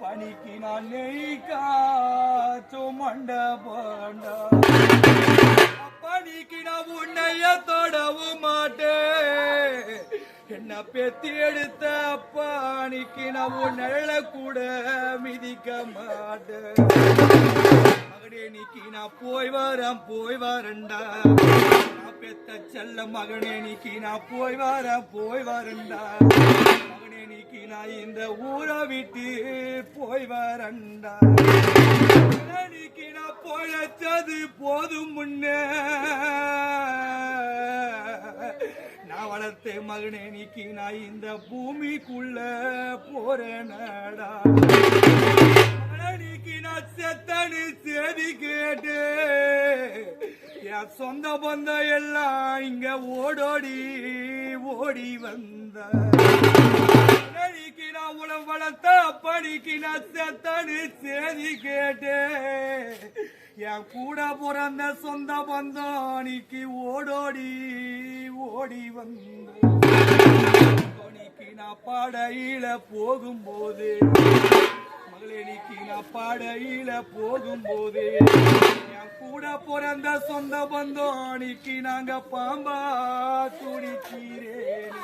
பணிக்கு நான் நெய் மண்ட மண்டபண்டா பணிக்கு நான் உன்னைய தொடவும் மாட்டேன் என்ன பெத்தி எடுத்த பணிக்கு நான் உன்னை கூட மிதிக்க மாட்டேன். மகனே நீக்கி நான் போய் வரேன் போய் வரண்டா பெத்த செல்ல மகனே நீக்கி நான் போய் வரேன் போய் வரண்டா மகனே நீக்கி இந்த ஊரை விட்டு போய் வரண்டா. மகனே நீக்கி நான் பொழைச்சது போதும் முன்னே. நான் வளர்த்த மகனே நீக்கி நான் இந்த பூமிக்குள்ள போறேனடா. நீக்கி நான் செத்தனு செய்தி கேட்டு என் சொந்த பந்த எல்லாம் இங்க ஓடோடி ஓடி வந்த. நீக்கி நான் உளம் வளர்த்த படிக்கு நான் செத்தனு செய்தி கேட்டு. என் கூட பிறந்த சொந்த பந்தானிக்கு ஓடோடி ஓடி வந்த. நீக்கி நான் பாடையில போகும்போது மகளிக்கு நீக்கி நான் பாடையில போகும்போது என் கூட பிறந்த சொந்த பந்தம் நீக்கி நாங்க பாம்பா துடிக்கிறேன்.